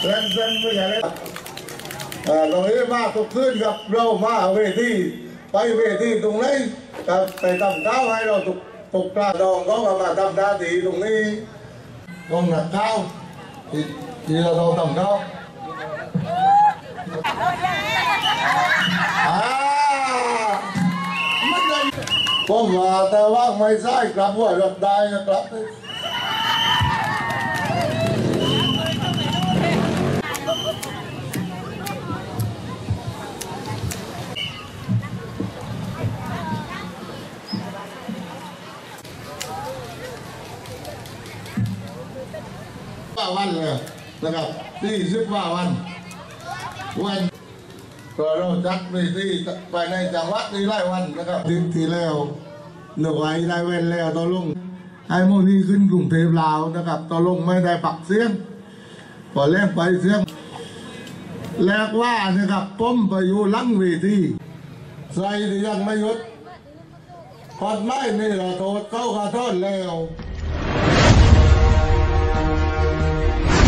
าเรื่องราคายางโรปบจะเอาปกติเท่าไหร่ครับรอเราเล่นเส้นไม่ใช่เลยอ่าตรงนี้มาทุกคืนครับเรามาเวทีไปเวทีตรงนี้กับไปทำข้าวให้เราตุกตุกกระดองก็มาทำหน้าที่ตรงนี้ตรงหนักข้าที่ที่เราต้องทำข้าวอ่าไม่ได้ผมว่าแต่ว่าไม่ใช่กลับว่ารถได้นะครับ ว่าวันเลยนะครับที่สิบว่าวัน วันก็เราจัดไปที่ไปในจังหวัดนี่ไล่วันนะครับที่ที่แล้วหนึ่งไว้ได้เว้นแล้วตอนลงไอ้โมนี่ขึ้นกรุงเทพลาวนะครับตอนลงไม่ได้ปักเสียงพอแลกไปเสียงแลกว่านะครับป้มไปอยู่หลังเวทีใส่ที่ยังไม่ยุดพอดไม่นี่เราโทษเข้าขอโทษแล้ว